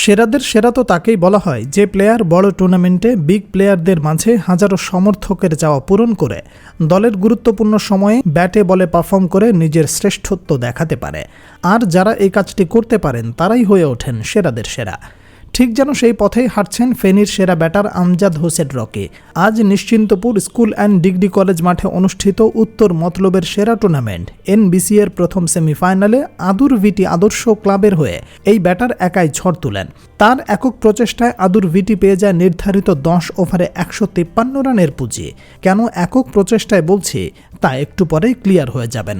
সেরাদের সেরা তো তাকেই বলা হয়। যে প্লেয়ার বড় টুর্নামেন্টে বিগ প্লেয়ারদের মাঝে হাজারো সমর্থকের চাওয়া পূরণ করে, দলের গুরুত্বপূর্ণ সময়ে ব্যাটে বলে পারফর্ম করে নিজের শ্রেষ্ঠত্ব দেখাতে পারে। আর যারা এই কাজটি করতে পারেন, তারাই হয়ে ওঠেন সেরাদের সেরা। ঠিক যেন সেই পথেই হাঁটছেন ফেনীর সেরা ব্যাটার আমজাদ হোসেন রকি। আজ Nishchintapur school and degree college মাঠে অনুষ্ঠিত উত্তর মতলবের সেরা টুর্নামেন্ট। এনবিসি এর প্রথম সেমিফাইনালে আদুর ভিটি আদর্শ ক্লাবের হয়ে এই ব্যাটার একাই ঝড় তুলেন। তার একক প্রচেষ্টায় আদুর ভিটি পেয়ে যায় নির্ধারিত দশ ওভারে একশো তিপ্পান্ন রানের পুঁজি। কেন একক প্রচেষ্টায় বলছি, তা একটু পরেই ক্লিয়ার হয়ে যাবেন।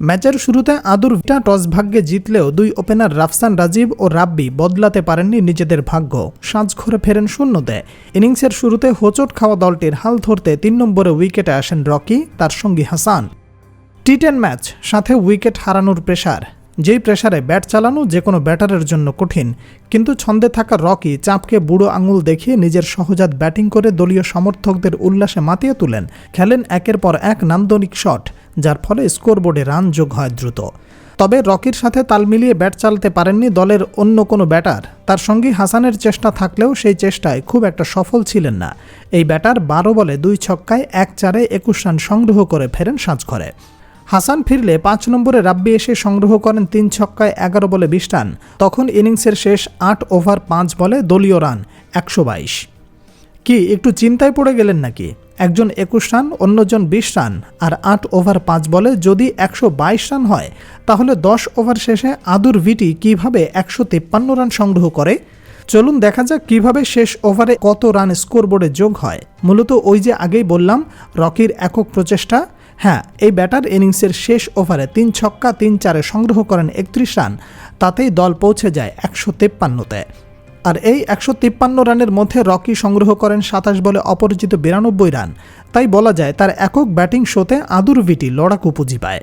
ম্যাচের শুরুতে আদুর ভিটা টস ভাগ্যে জিতলেও দুই ওপেনার রাফসান রাজীব ও রাব্বি বদলাতে পারেননি নিজেদের ভাগ্য। সাজ ঘরে ফেরেন শূন্যতে। ইনিংসের শুরুতে হোঁচট খাওয়া দলটির হাল ধরতে তিন নম্বরে উইকেটে আসেন রকি, তার সঙ্গী হাসান। টি টেন ম্যাচ, সাথে উইকেট হারানোর প্রেশার। যেই প্রেসারে ব্যাট চালানো যে কোনো ব্যাটারের জন্য কঠিন। কিন্তু ছন্দে থাকা রকি চাপকে বুড়ো আঙুল দেখিয়ে নিজের সহজাত ব্যাটিং করে দলীয় সমর্থকদের উল্লাসে মাতিয়ে তুলেন। খেলেন একের পর এক নান্দনিক শট। যার ফলে স্কোরবোর্ডে রান যোগ হয় দ্রুত। তবে রকির সাথে তাল মিলিয়ে ব্যাট চালাতে পারেননি দলের অন্য কোনো ব্যাটার। তার সঙ্গী হাসানের চেষ্টা থাকলেও সেই চেষ্টায় খুব একটা সফল ছিলেন না। এই ব্যাটার বারো বলে দুই ছক্কায় এক চারে একুশ রান সংগ্রহ করে ফেরেন সাজঘরে হাসান ফিরলে পাঁচ নম্বরে রাব্বি এসে সংগ্রহ করেন তিন ছক্কায় এগারো বলে বিশ রান। তখন ইনিংসের শেষ আট ওভার পাঁচ বলে দলীয় রান একশো বাইশ। কি, একটু চিন্তায় পড়ে গেলেন নাকি? একজন একুশ রান, অন্যজন বিশ রান আর আট ওভার পাঁচ বলে যদি একশো বাইশ রান হয়, তাহলে দশ ওভার শেষে আদুর ভিটি কীভাবে একশো তিপ্পান্ন রান সংগ্রহ করে? চলুন দেখা যাক কীভাবে শেষ ওভারে কত রান স্কোরবোর্ডে যোগ হয়। মূলত ওই যে আগেই বললাম, রকির একক প্রচেষ্টা। হ্যাঁ এই ব্যাটার ইনিংসের শেষ ওভারে তিন ছক্কা তিন চারে সংগ্রহ করেন একত্রিশ রান, তাতেই দল পৌঁছে যায় একশো তেপ্পান্নতে। আর এই একশো তিপ্পান্ন রানের মধ্যে রকি সংগ্রহ করেন সাতাশ বলে অপরিচিত বিরানব্বই রান। তাই বলা যায় তার একক ব্যাটিং শোতে আদুর ভিটি লড়াকু পুঁজি পায়।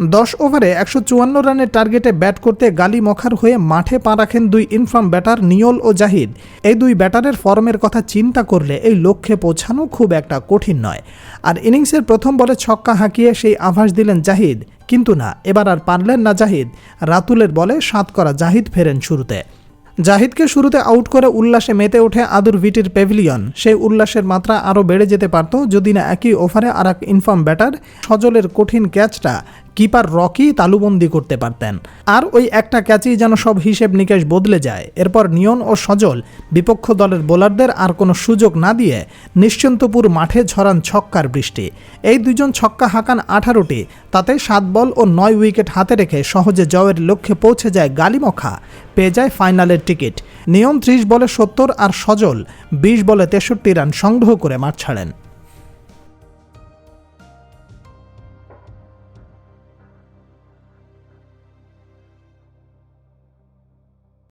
দশ ওভারে একশো চুয়ান্ন রানের টার্গেটে ব্যাট করতে গালি মখার হয়ে মাঠে পা রাখেন দুই ইনফার্ম ব্যাটার নিয়ল ও জাহিদ। এই দুই ব্যাটারের ফর্মের কথা চিন্তা করলে এই লক্ষ্যে পৌঁছানো খুব একটা কঠিন নয়। আর ইনিংসের প্রথম বলে ছক্কা হাঁকিয়ে সেই আভাস দিলেন জাহিদ। কিন্তু না, এবার আর পারলেন না জাহিদ। রাতুলের বলে সাত করা জাহিদ ফেরেন শুরুতে। জাহিদকে শুরুতে আউট করে উল্লাসে মেতে ওঠে আদুর ভিটির প্যাভিলিয়ন। সেই উল্লাসের মাত্রা আরও বেড়ে যেতে পারত যদি না একই ওভারে আর এক ইনফার্ম ব্যাটার সজলের কঠিন ক্যাচটা কিপার রকি তালুবন্দি করতে পারতেন। আর ওই একটা ক্যাচেই যেন সব হিসেব নিকেশ বদলে যায়। এরপর নিয়ন ও সজল বিপক্ষ দলের বোলারদের আর কোনো সুযোগ না দিয়ে নিশ্চিন্তপুর মাঠে ঝরান ছক্কার বৃষ্টি। এই দুজন ছক্কা হাঁকান আঠারোটি, তাতে সাত বল ও নয় উইকেট হাতে রেখে সহজে জয়ের লক্ষ্যে পৌঁছে যায় গালিমখা, পেয়ে যায় ফাইনালের টিকিট। নিয়ম ত্রিশ বলে সত্তর আর সজল বিশ বলে তেষট্টি রান সংগ্রহ করে মাঠ ছাড়েন।